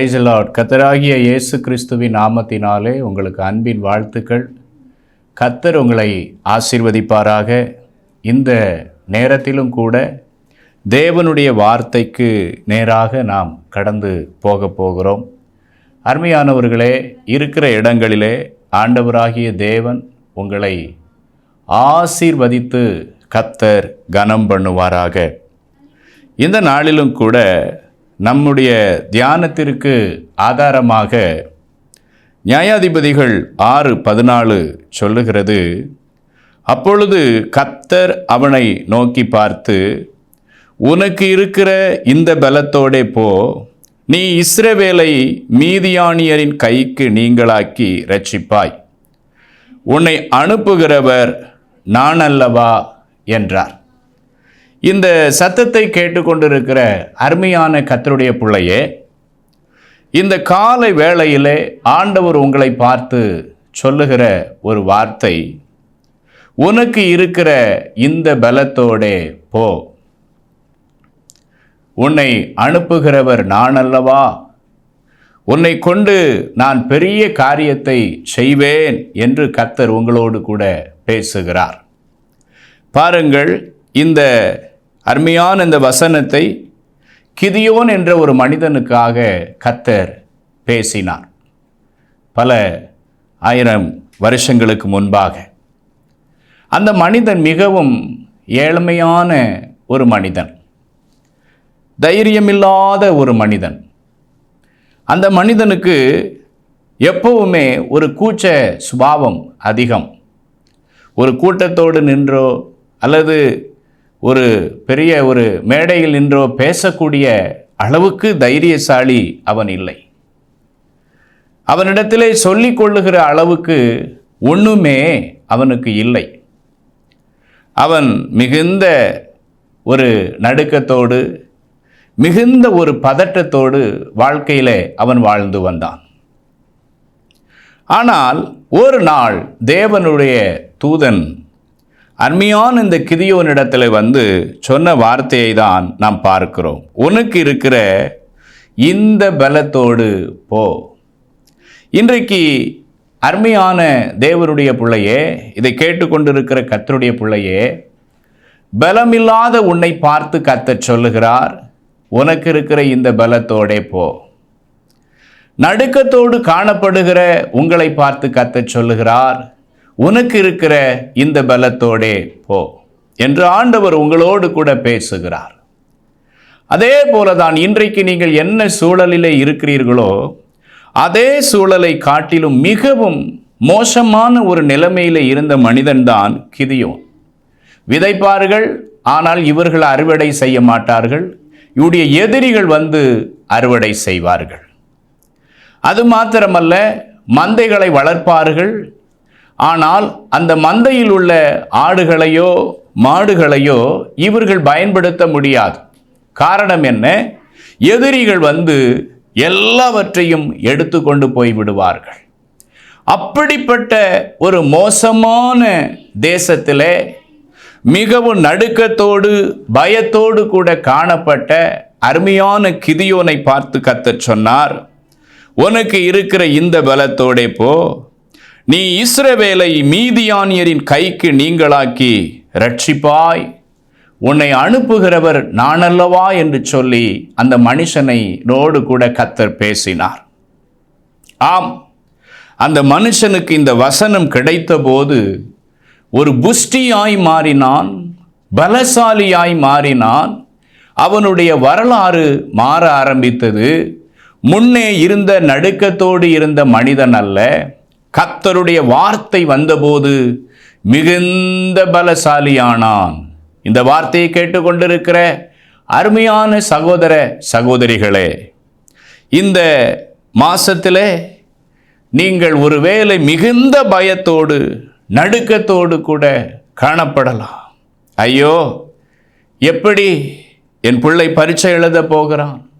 Price Lord கத்தராகிய இயேசு கிறிஸ்துவின் நாமத்தினாலே உங்களுக்கு அன்பின் வாழ்த்துக்கள். கத்தர் உங்களை ஆசிர்வதிப்பாராக. இந்த நேரத்திலும் கூட தேவனுடைய வார்த்தைக்கு நேராக நாம் கடந்து போக போகிறோம். அருமையானவர்களே இருக்கிற இடங்களிலே ஆண்டவராகிய தேவன் உங்களை ஆசீர்வதித்து கத்தர் கனம் பண்ணுவாராக. இந்த நாளிலும் கூட நம்முடைய தியானத்திற்கு ஆதாரமாக நியாயாதிபதிகள் ஆறு பதினாலு சொல்லுகிறது. அப்பொழுது கத்தர் அவனை நோக்கி பார்த்து உனக்கு இருக்கிற இந்த பலத்தோடே போ. நீ இஸ்ரவேலை மீதியானியரின் கைக்கு நீங்களாக்கி ரட்சிப்பாய் உன்னை அனுப்புகிறவர் நான் அல்லவா என்றார். இந்த சத்தத்தை கேட்டுக்கொண்டிருக்கிற அருமையான கத்தருடைய பிள்ளையே இந்த காலை வேளையிலே ஆண்டவர் உங்களை பார்த்து சொல்லுகிற ஒரு வார்த்தை உனக்கு இருக்கிற இந்த பலத்தோடே போ. உன்னை அனுப்புகிறவர் நான் அல்லவா? உன்னை கொண்டு நான் பெரிய காரியத்தை செய்வேன் என்று கத்தர் உங்களோடு கூட பேசுகிறார். பாருங்கள் இந்த அருமையான இந்த வசனத்தை கிதியோன் என்ற ஒரு மனிதனுக்காக கத்தர் பேசினார். பல ஆயிரம் வருஷங்களுக்கு முன்பாக. அந்த மனிதன் மிகவும் ஏழ்மையான ஒரு மனிதன். தைரியமில்லாத ஒரு மனிதன். அந்த மனிதனுக்கு எப்பவுமே ஒரு கூச்ச சுபாவம் அதிகம். ஒரு கூட்டத்தோடு நின்றோ அல்லது ஒரு பெரிய ஒரு மேடையில் நின்றோ பேசக்கூடிய அளவுக்கு தைரியசாலி அவன் இல்லை. அவனிடத்திலே சொல்லிக் கொள்ளுகிற அளவுக்கு ஒன்றுமே அவனுக்கு இல்லை. அவன் மிகுந்த ஒரு நடுக்கத்தோடு மிகுந்த ஒரு பதட்டத்தோடு வாழ்க்கையிலே அவன் வாழ்ந்து வந்தான். ஆனால் ஒரு நாள் தேவனுடைய தூதன் அருமையான இந்த கிதியோனிடத்தில் வந்து சொன்ன வார்த்தையை தான் நாம் பார்க்கிறோம். உனக்கு இருக்கிற இந்த பலத்தோடு போ. இன்றைக்கு அருமையான தேவனுடைய பிள்ளையே இதை கேட்டுக்கொண்டிருக்கிற கத்தருடைய பிள்ளையே பலமில்லாத உன்னை பார்த்து கத்த சொல்லுகிறார் உனக்கு இருக்கிற இந்த பலத்தோடே போ. நடுக்கத்தோடு காணப்படுகிற உங்களை பார்த்து கத்த சொல்லுகிறார் உனக்கு இருக்கிற இந்த பலத்தோடே போ என்று ஆண்டவர் உங்களோடு கூட பேசுகிறார். அதே போலதான் இன்றைக்கு நீங்கள் என்ன சூழலிலே இருக்கிறீர்களோ அதே சூழலை காட்டிலும் மிகவும் மோசமான ஒரு நிலைமையில் இருந்த மனிதன்தான் கிதியோன். விதைப்பார்கள் ஆனால் இவர்கள் அறுவடை செய்ய மாட்டார்கள். இவருடைய எதிரிகள் வந்து அறுவடை செய்வார்கள். அது மாத்திரமல்ல மந்தைகளை வளர்ப்பார்கள் ஆனால் அந்த மந்தையில் உள்ள ஆடுகளையோ மாடுகளையோ இவர்கள் பயன்படுத்த முடியாது. காரணம் என்ன? எதிரிகள் வந்து எல்லாவற்றையும் எடுத்துக்கொண்டு போய் விடுவார்கள். அப்படிப்பட்ட ஒரு மோசமான தேசத்தில் மிகவும் நடுக்கத்தோடு பயத்தோடு கூட காணப்பட்ட அருமையான கிதியோனை பார்த்து கத்தச் சொன்னார் உனக்கு இருக்கிற இந்த பலத்தோடே போ நீ இஸ்ரவேலை மீதியானியரின் கைக்கு நீங்களாக்கி ரட்சிப்பாய் உன்னை அனுப்புகிறவர் நானல்லவா என்று சொல்லி அந்த மனுஷனை நோடு கூட கத்தர் பேசினார். ஆம் அந்த மனுஷனுக்கு இந்த வசனம் கிடைத்தபோது ஒரு புஷ்டியாய் மாறினான் பலசாலியாய் மாறினான். அவனுடைய வரலாறு மாற ஆரம்பித்தது. முன்னே இருந்த நடுக்கத்தோடு இருந்த மனிதன் அல்ல. கத்தருடைய வார்த்தை வந்தபோது மிகுந்த பலசாலியானான். இந்த வார்த்தையை கேட்டுக்கொண்டிருக்கிற அருமையான சகோதர சகோதரிகளே இந்த மாசத்திலே நீங்கள் ஒருவேளை மிகுந்த பயத்தோடு நடுக்கத்தோடு கூட காணப்படலாம். ஐயோ எப்படி என் பிள்ளை பரீட்சை எழுத போகிறான்?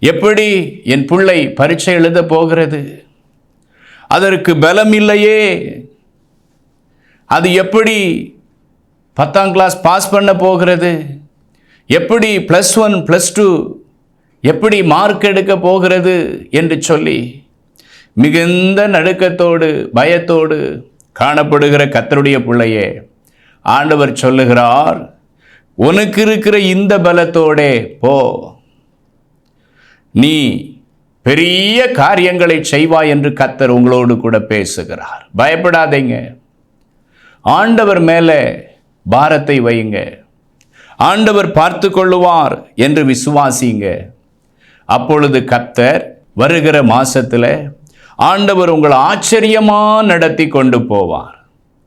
எப்படி என் பிள்ளை பரீட்சை எழுத போகிறது? அதற்கு பலம் இல்லையே அது எப்படி பத்தாம் கிளாஸ் பாஸ் பண்ண போகிறது? எப்படி ப்ளஸ் ஒன் ப்ளஸ் டூ எப்படி மார்க் எடுக்க போகிறது என்று சொல்லி மிகுந்த நடுக்கத்தோடு பயத்தோடு காணப்படுகிற கத்தருடைய பிள்ளையே ஆண்டவர் சொல்லுகிறார் உனக்கு இருக்கிற இந்த பலத்தோடே போ. நீ பெரிய காரியங்களை செய்வாய் என்று கத்தர் உங்களோடு கூட பேசுகிறார். பயப்படாதீங்க. ஆண்டவர் மேலே பாரத்தை வையுங்க. ஆண்டவர் பார்த்து கொள்ளுவார் என்று விசுவாசிங்க. அப்பொழுது கத்தர் வருகிற மாசத்தில் ஆண்டவர் உங்களை ஆச்சரியமாக நடத்தி கொண்டு போவார்.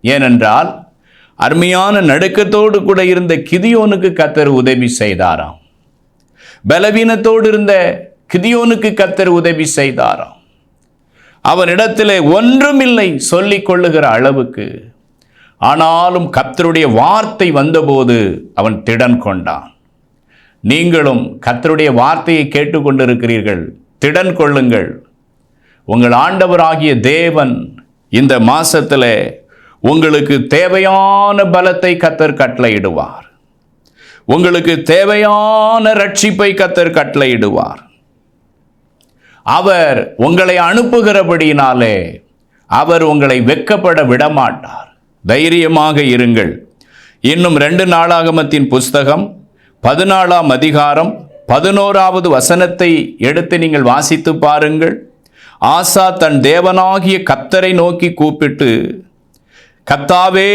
ஏனென்றால் அருமையான நடுக்கத்தோடு கூட இருந்த கிதியோனுக்கு கத்தர் உதவி செய்தாராம். பலவீனத்தோடு இருந்த கிதியோனுக்கு கத்தர் உதவி செய்தாராம். அவனிடத்திலே ஒன்றுமில்லை சொல்லிக் கொள்ளுகிற அளவுக்கு. ஆனாலும் கத்தருடைய வார்த்தை வந்தபோது அவன் திடன் கொண்டான். நீங்களும் கத்தருடைய வார்த்தையை கேட்டுக்கொண்டிருக்கிறீர்கள் திடன் கொள்ளுங்கள். உங்கள் ஆண்டவராகிய தேவன் இந்த மாசத்தில் உங்களுக்கு தேவையான பலத்தை கத்தர் கட்டளையிடுவார். உங்களுக்கு தேவையான ரட்சிப்பை கத்தர் கட்டளையிடுவார். அவர் உங்களை அனுப்புகிறபடியினாலே அவர் உங்களை வெக்கப்பட விடமாட்டார். தைரியமாக இருங்கள். இன்னும் ரெண்டு நாளாகமத்தின் புஸ்தகம் பதினாலாம் அதிகாரம் பதினோராவது வசனத்தை எடுத்து நீங்கள் வாசித்து பாருங்கள். ஆசா தன் தேவனாகிய கத்தரை நோக்கி கூப்பிட்டு கத்தாவே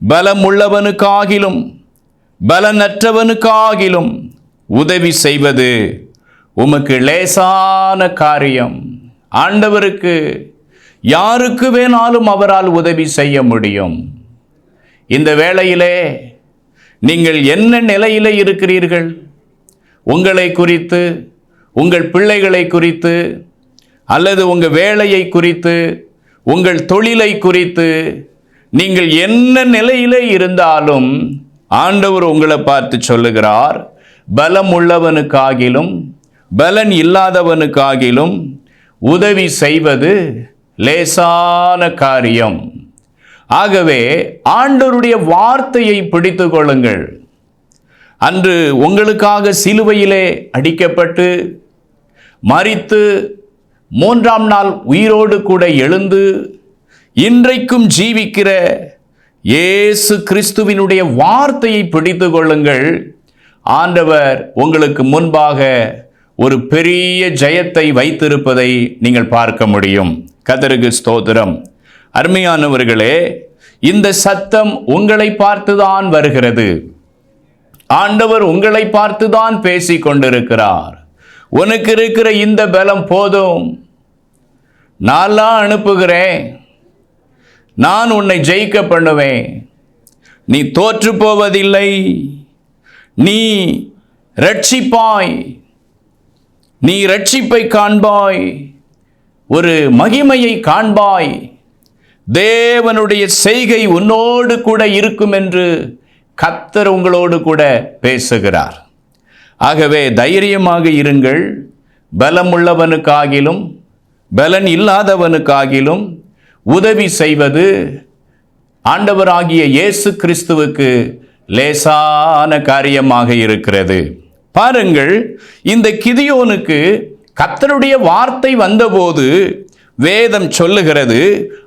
பலமுள்ளவனுக்காகிலும் பலனற்றவனுக்காகிலும் உதவி செய்வது உமக்கு லேசான காரியம். ஆண்டவருக்கு யாருக்கு வேணாலும் அவரால் உதவி செய்ய முடியும். இந்த வேளையிலே நீங்கள் என்ன நிலையில் இருக்கிறீர்கள்? உங்களை குறித்து உங்கள் பிள்ளைகளை குறித்து அல்லது உங்கள் வேலையை குறித்து உங்கள் தொழிலை குறித்து நீங்கள் என்ன நிலையிலே இருந்தாலும் ஆண்டவர் உங்களை பார்த்து சொல்லுகிறார். பலம் உள்ளவனுக்காகிலும் பலன் இல்லாதவனுக்காகிலும் உதவி செய்வது லேசான காரியம். ஆகவே ஆண்டவருடைய வார்த்தையை பிடித்து கொள்ளுங்கள். அன்று உங்களுக்காக சிலுவையிலே அடிக்கப்பட்டு மறித்து மூன்றாம் நாள் உயிரோடு கூட எழுந்து இன்றைக்கும் ஜீவிக்கிற இயேசு கிறிஸ்துவினுடைய வார்த்தையை பிடித்து கொள்ளுங்கள். ஆண்டவர் உங்களுக்கு முன்பாக ஒரு பெரிய ஜெயத்தை வைத்திருப்பதை நீங்கள் பார்க்க முடியும். கதருக்கு ஸ்தோத்திரம். அருமையானவர்களே இந்த சத்தம் உங்களை பார்த்துதான் வருகிறது. ஆண்டவர் உங்களை பார்த்துதான் பேசிக் கொண்டிருக்கிறார். உனக்கு இருக்கிற இந்த பலம் போதும். நான்லாம் அனுப்புகிறேன். நான் உன்னை ஜெயிக்க பண்ணுவேன். நீ தோற்று போவதில்லை. நீ ரட்சிப்பாய் நீ ரட்சிப்பை காண்பாய் ஒரு மகிமையை காண்பாய். தேவனுடைய செய்கை உன்னோடு கூட இருக்கும் என்று கத்தர் உங்களோடு கூட பேசுகிறார். ஆகவே தைரியமாக இருங்கள். பலமுள்ளவனுக்காகிலும் பலன் இல்லாதவனுக்காகிலும் உதவி செய்வது ஆண்டவராகிய இயேசு கிறிஸ்துவுக்கு லேசான காரியமாக இருக்கிறது. பாருங்கள் இந்த கிதியோனுக்கு கத்தருடைய வார்த்தை வந்தபோது வேதம் சொல்லுகிறது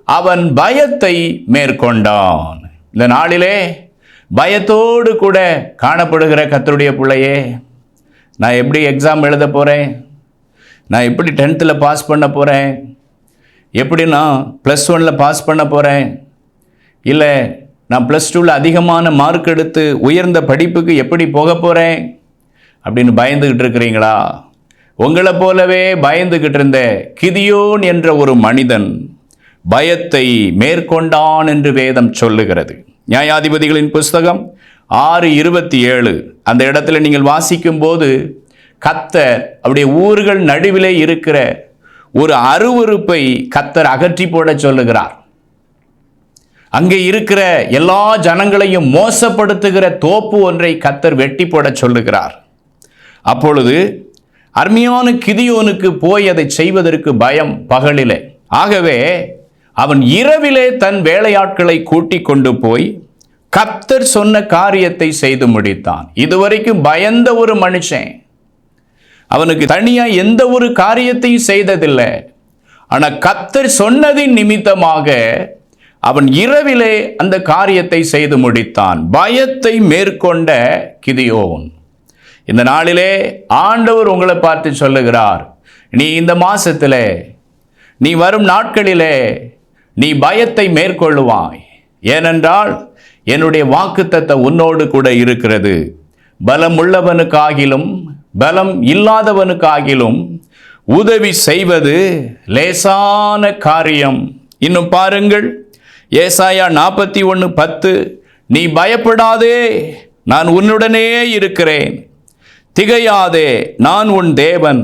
அவன் பயத்தை மேற்கொண்டான். இந்த நாளிலே பயத்தோடு கூட காணப்படுகிற கத்தருடைய பிள்ளையே நான் எப்படி எக்ஸாம் எழுத போகிறேன் நான் எப்படி டென்த்தில் பாஸ் பண்ண போகிறேன் எப்படி நான் ப்ளஸ் ஒனில் பாஸ் பண்ண போகிறேன் இல்லை நான் ப்ளஸ் டூவில் அதிகமான மார்க் எடுத்து உயர்ந்த படிப்புக்கு எப்படி போக போகிறேன் அப்படின்னு பயந்துக்கிட்டு இருக்கிறீங்களா? உங்களை போலவே பயந்துக்கிட்டு இருந்த கிதியோன் என்ற ஒரு மனிதன் பயத்தை மேற்கொண்டான் என்று வேதம் சொல்லுகிறது. நியாயாதிபதிகளின் புஸ்தகம் ஆறு இருபத்தி ஏழு அந்த இடத்துல நீங்கள் வாசிக்கும் போது கத்தர் அவருடைய ஊர்கள் நடுவிலே இருக்கிற ஒரு அருவருப்பை கத்தர் அகற்றி போட சொல்லுகிறார். அங்கே இருக்கிற எல்லா ஜனங்களையும் மோசப்படுத்துகிற தோப்பு ஒன்றை கத்தர் வெட்டி போட சொல்லுகிறார். அப்பொழுது அர்மியோனு கிதியோனுக்கு போய் அதை செய்வதற்கு பயம் பகலிலே. ஆகவே அவன் இரவிலே தன் வேலையாட்களை கூட்டி கொண்டு போய் கத்தர் சொன்ன காரியத்தை செய்து முடித்தான். இதுவரைக்கும் பயந்த ஒரு மனுஷன். அவனுக்கு தனியாக எந்த ஒரு காரியத்தையும் செய்ததில்லை. ஆனால் கத்தர் சொன்னதின் நிமித்தமாக அவன் இரவிலே அந்த காரியத்தை செய்து முடித்தான். பயத்தை மேற்கொண்ட கிதியோன். இந்த நாளிலே ஆண்டவர் உங்களை பார்த்து சொல்லுகிறார் நீ இந்த மாசத்துல நீ வரும் நாட்களிலே நீ பயத்தை மேற்கொள்ளுவாய். ஏனென்றால் என்னுடைய வாக்குத்தத்த உன்னோடு கூட இருக்கிறது. பலம் உள்ளவனுக்காகிலும் பலம் இல்லாதவனுக்காகிலும் உதவி செய்வது லேசான காரியம். இன்னும் பாருங்கள் ஏசாயா நாற்பத்தி ஒன்று பத்து நீ பயப்படாதே நான் உன்னுடனே இருக்கிறேன். திகையாதே நான் உன் தேவன்.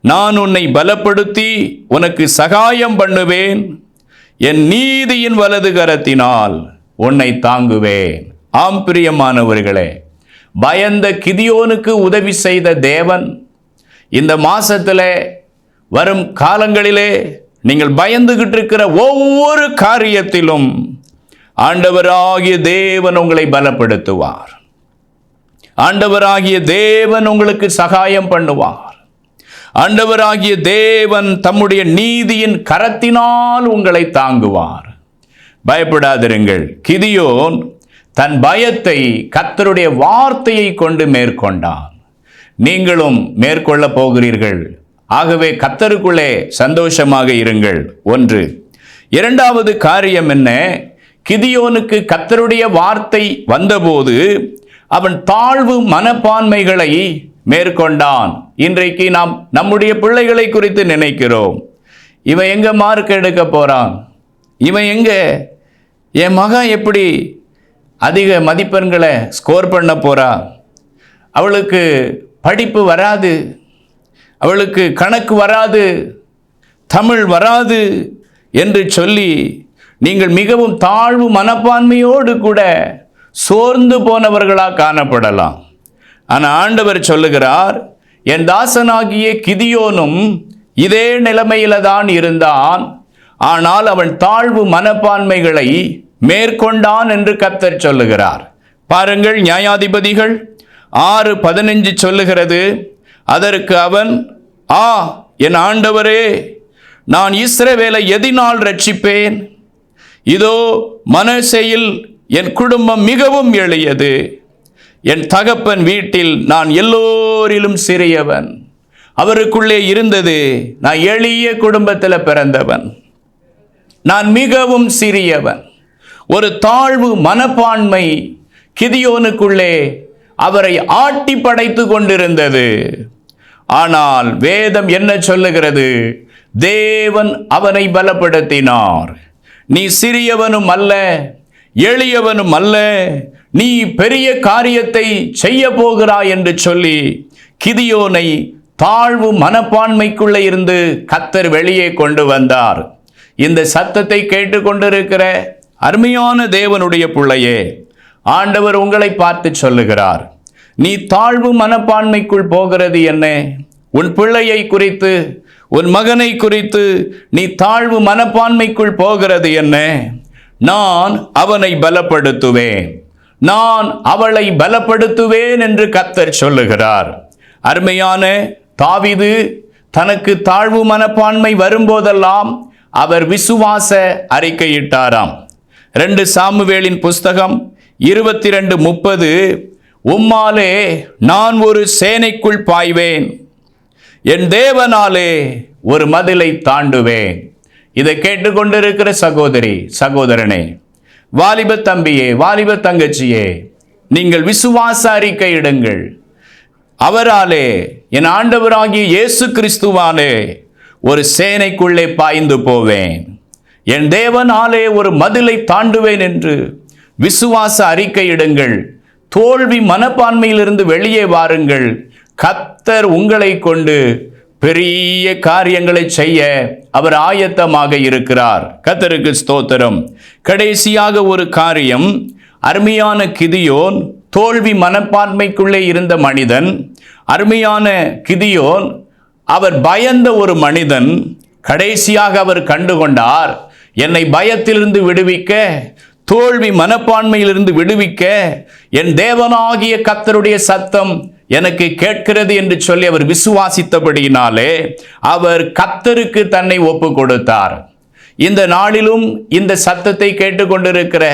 நான் உன்னை பலப்படுத்தி உனக்கு சகாயம் பண்ணுவேன். என் நீதியின் வலது கரத்தினால் உன்னை தாங்குவேன். ஆம் பிரியமானவர்களே பயந்த கிதியோனுக்கு உதவி செய்த தேவன். இந்த மாசத்தில் வரும் காலங்களிலே நீங்கள் பயந்துகிட்டு இருக்கிற ஒவ்வொரு காரியத்திலும் ஆண்டவராகிய தேவன் உங்களை பலப்படுத்துவார். ஆண்டவராகிய தேவன் உங்களுக்கு சகாயம் பண்ணுவார். ஆண்டவராகிய தேவன் தம்முடைய நீதியின் கரத்தினால் உங்களை தாங்குவார். பயப்படாதிருங்கள். கிதியோன் தன் பயத்தை கத்தருடைய வார்த்தையை கொண்டு மேற்கொண்டான் நீங்களும் மேற்கொள்ளப் போகிறீர்கள். ஆகவே கத்தருக்குள்ளே சந்தோஷமாக இருங்கள். ஒன்று. இரண்டாவது காரியம் என்ன? கிதியோனுக்கு கத்தருடைய வார்த்தை வந்தபோது அவன் தாழ்வு மனப்பான்மைகளை மேற்கொண்டான். இன்றைக்கு நாம் நம்முடைய பிள்ளைகளை குறித்து நினைக்கிறோம். இவன் எங்க மார்க் எடுக்க போறான்? இவன் எங்க? என் மகன் எப்படி அதிக மதிப்பெண்களை ஸ்கோர் பண்ண போறா? அவளுக்கு படிப்பு வராது. அவளுக்கு கணக்கு வராது. தமிழ் வராது என்று சொல்லி நீங்கள் மிகவும் தாழ்வு மனப்பான்மையோடு கூட சோர்ந்து போனவர்களாக காணப்படலாம். ஆனால் ஆண்டவர் சொல்லுகிறார் என் தாசனாகிய கிதியோனும் இதே நிலைமையில தான் இருந்தான். ஆனால் அவன் தாழ்வு மனப்பான்மைகளை மேற்கொண்டான் என்று கத்தர் சொல்லுகிறார். பாருங்கள் நியாயாதிபதிகள் ஆறு பதினஞ்சு சொல்லுகிறது அதற்கு அவன் ஆ என் ஆண்டவரே நான் இஸ்ரவேலை எதினால் ரட்சிப்பேன். இதோ மனசையில் என் குடும்பம் மிகவும் எளியது. என் தகப்பன் வீட்டில் நான் எல்லோரிலும் சிறியவன். அவருக்குள்ளே இருந்தது நான் எளிய குடும்பத்தில் பிறந்தவன். நான் மிகவும் சிறியவன். ஒரு தாழ்வு மனப்பான்மை கிதியோனுக்குள்ளே அவரை ஆட்டி படைத்து கொண்டிருந்தது. ஆனால் வேதம் என்ன சொல்லுகிறது? தேவன் அவனை பலப்படுத்தினார். நீ சிறியவனும் அல்ல எளியவனும் அல்ல. நீ பெரிய காரியத்தை செய்ய போகிறாய் என்று சொல்லி கிதியோனை தாழ்வு மனப்பான்மைக்குள்ளே இருந்து கத்தர் வெளியே கொண்டு வந்தார். இந்த சத்தத்தை கேட்டுக்கொண்டிருக்கிற அருமையான தேவனுடைய பிள்ளையே ஆண்டவர் உங்களை பார்த்து சொல்லுகிறார். நீ தாழ்வு மனப்பான்மைக்குள் போகிறது என்ன? உன் பிள்ளையை குறித்து உன் மகனை குறித்து நீ தாழ்வு மனப்பான்மைக்குள் போகிறது என்ன? நான் அவனை பலப்படுத்துவேன். நான் அவளை பலப்படுத்துவேன் என்று கத்தர் சொல்லுகிறார். அருமையான தாவிது தனக்கு தாழ்வு மனப்பான்மை வரும்போதெல்லாம் அவர் விசுவாச அறிக்கையிட்டாராம். ரெண்டு சாமுவேலின் புஸ்தகம் இருபத்தி ரெண்டு முப்பது உம்மாலே நான் ஒரு சேனைக்குள் பாய்வேன். என் தேவனாலே ஒரு மதிலை தாண்டுவேன். இதை கேட்டுக்கொண்டிருக்கிற சகோதரி சகோதரனே வாலிப தம்பியே வாலிப தங்கச்சியே நீங்கள் விசுவாச அறிக்கையிடுங்கள் அவராலே என் ஆண்டவராகிய இயேசு கிறிஸ்துவாலே ஒரு சேனைக்குள்ளே பாய்ந்து போவேன். என் தேவனாலே ஒரு மதிலை தாண்டுவேன் என்று விசுவாச அறிக்கையிடுங்கள். தோல்வி மனப்பான்மையிலிருந்து வெளியே வாருங்கள். கத்தர் உங்களை கொண்டு பெரிய காரியங்களை செய்ய அவர் ஆயத்தமாக இருக்கிறார். கத்தருக்கு ஸ்தோத்திரம். கடைசியாக ஒரு காரியம் அருமையான கிதியோன் தோல்வி மனப்பான்மைக்குள்ளே இருந்த மனிதன் அருமையான கிதியோன் அவர் பயந்த ஒரு மனிதன் கடைசியாக அவர் கண்டுகொண்டார் என்னை பயத்திலிருந்து விடுவிக்க தோல்வி மனப்பான்மையிலிருந்து விடுவிக்க என் தேவனாகிய கத்தருடைய சத்தம் எனக்கு கேட்கிறது என்று சொல்லி அவர் விசுவாசித்தபடியினாலே அவர் கத்தருக்கு தன்னை ஒப்பு கொடுத்தார் இந்த நாளிலும் இந்த சத்தத்தை கேட்டுக்கொண்டிருக்கிற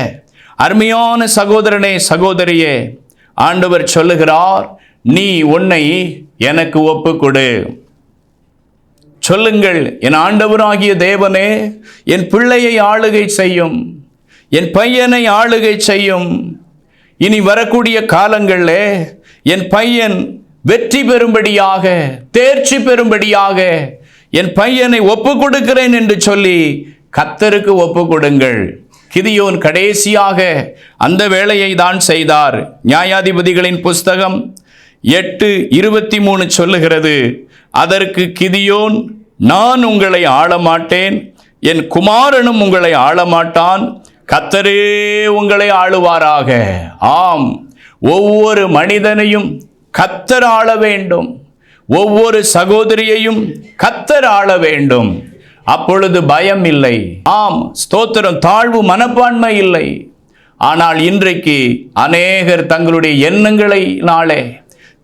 அருமையான சகோதரனே சகோதரியே ஆண்டவர் சொல்லுகிறார் நீ உன்னை எனக்கு ஒப்பு கொடு சொல்லுங்கள் என் ஆண்டவராகிய தேவனே என் பிள்ளையை ஆளுகை செய்யும் என் பையனை ஆளுகை செய்யும். இனி வரக்கூடிய காலங்களில் என் பையன் வெற்றி பெறும்படியாக தேர்ச்சி பெறும்படியாக என் பையனை ஒப்பு கொடுக்கிறேன் என்று சொல்லி கத்தருக்கு ஒப்பு கொடுங்கள் கிதியோன் கடைசியாக அந்த வேலையை தான் செய்தார். நியாயாதிபதிகளின் புஸ்தகம் எட்டு இருபத்தி மூணு சொல்லுகிறது அதற்கு கிதியோன் நான் உங்களை ஆளமாட்டேன் என் குமாரனும் உங்களை ஆளமாட்டான் கத்தரே உங்களை ஆளுவாராக. ஆம். ஒவ்வொரு மனிதனையும் கத்தர் ஆள வேண்டும். ஒவ்வொரு சகோதரியையும் கத்தர் ஆள வேண்டும். அப்பொழுது பயம் இல்லை. ஆம் ஸ்தோத்திரம் தாழ்வு மனப்பான்மை இல்லை. ஆனால் இன்றைக்கு அநேகர் தங்களுடைய எண்ணங்களினாலே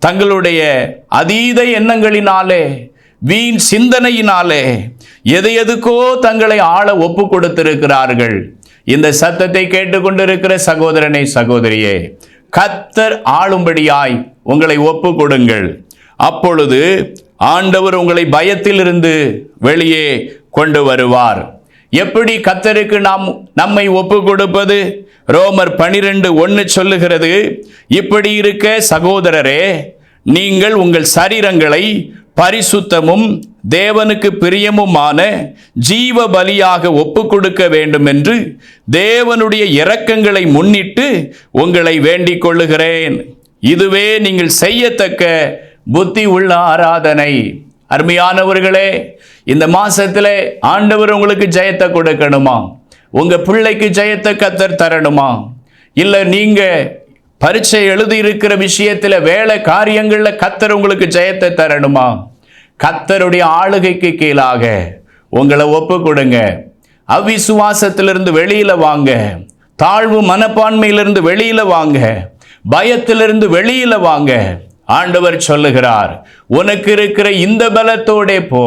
தங்களுடைய அதீத எண்ணங்களினாலே வீண் சிந்தனையினாலே எது எதுக்கோ தங்களை ஆள ஒப்பு கொடுத்திருக்கிறார்கள் இந்த சத்தத்தை கேட்டுக்கொண்டிருக்கிற சகோதரனை சகோதரியே கத்தர் ஆளும்படியாய் உங்களை ஒப்பு கொடுங்கள் அப்பொழுது ஆண்டவர் உங்களை பயத்திலிருந்து வெளியே கொண்டு வருவார். எப்படி கத்தருக்கு நாம் நம்மை ஒப்பு கொடுப்பது ரோமர் பனிரெண்டு ஒன்று சொல்லுகிறது இப்படி இருக்க சகோதரரே நீங்கள் உங்கள் சரீரங்களை பரிசுத்தமும் தேவனுக்கு பிரியமுமான ஜீவ பலியாக ஒப்பு கொடுக்க வேண்டும் என்று தேவனுடைய இரக்கங்களை முன்னிட்டு உங்களை வேண்டிக் கொள்ளுகிறேன். இதுவே நீங்கள் செய்யத்தக்க புத்தி உள்ள ஆராதனை. அருமையானவர்களே இந்த மாசத்துல ஆண்டவர் உங்களுக்கு ஜெயத்தை கொடுக்கணுமா? உங்க பிள்ளைக்கு ஜெயத்தை கத்தர் தரணுமா? இல்ல நீங்க பரீட்சை எழுதி இருக்கிற விஷயத்துல வேலை காரியங்களில் கத்தர் உங்களுக்கு ஜெயத்தை தரணுமா? கத்தருடைய ஆளுகைக்கு கீழாக உங்களை ஒப்பு கொடுங்க அவிசுவாசத்திலிருந்து வெளியில் வாங்க. தாழ்வு மனப்பான்மையிலிருந்து வெளியில் வாங்க. பயத்திலிருந்து வெளியில் வாங்க. ஆண்டவர் சொல்லுகிறார் உனக்கு இருக்கிற இந்த பலத்தோடே போ.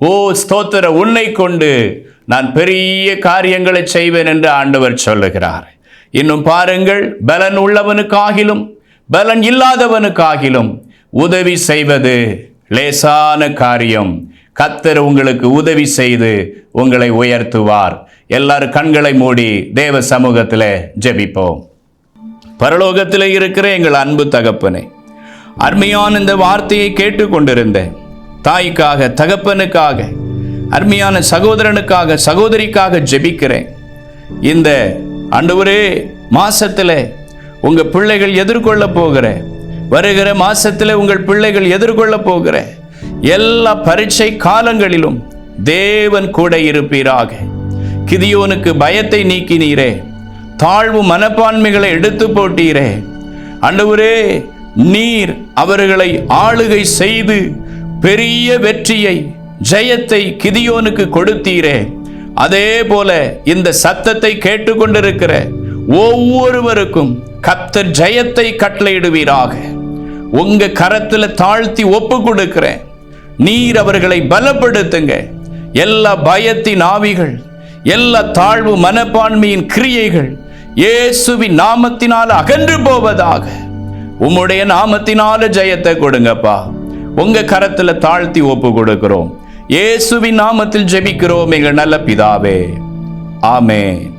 ஓ ஸ்தோத்திர உன்னை கொண்டு நான் பெரிய காரியங்களை செய்வேன் என்று ஆண்டவர் சொல்லுகிறார். இன்னும் பாருங்கள் பலன் உள்ளவனுக்காகிலும் பலன் இல்லாதவனுக்காகிலும் உதவி செய்வது லேசான காரியம். கத்தர் உங்களுக்கு உதவி செய்து உங்களை உயர்த்துவார். எல்லாரும் கண்களை மூடி தேவ சமூகத்தில் ஜெபிப்போம். பரலோகத்தில் இருக்கிற எங்கள் அன்பு தகப்பனே அருமையான இந்த வார்த்தையை கேட்டுக்கொண்டிருந்த தாய்க்காக தகப்பனுக்காக அருமையான சகோதரனுக்காக சகோதரிக்காக ஜெபிக்கிறேன். இந்த அன்று ஒரே மாசத்தில் உங்கள் பிள்ளைகள் எதிர்கொள்ள போகிற வருகிற மாசத்தில் உங்கள் பிள்ளைகள் எதிர்கொள்ள போகிற எல்லா பரீட்சை காலங்களிலும் தேவன் கூட இருப்பீராக. கிதியோனுக்கு பயத்தை நீக்கினீரே. தாழ்வு மனப்பான்மைகளை எடுத்து போட்டீரே. அண்டவரே நீர் அவர்களை ஆளுகை செய்து பெரிய வெற்றியை ஜெயத்தை கிதியோனுக்கு கொடுத்தீரே. அதே போல இந்த சத்தத்தை கேட்டுக்கொண்டிருக்கிற ஒவ்வொருவருக்கும் கத்தர் ஜெயத்தை கட்டளையிடுவீராக. உங்க கரத்துல தாழ்த்தி ஒப்பு கொடுக்கிறேன். நீர் அவர்களை பலப்படுத்துங்க. எல்லா பயத்தின் ஆவிகள் எல்லா தாழ்வு மனப்பான்மையின் கிரியைகள் இயேசுவின் நாமத்தினால் அகன்று போவதாக. உம்முடைய நாமத்தினால ஜெயத்தை கொடுங்கப்பா. உங்க கரத்துல தாழ்த்தி ஒப்பு கொடுக்கிறோம். இயேசுவின் நாமத்தில் ஜெபிக்கிறோம் எங்கள் நல்ல பிதாவே. ஆமே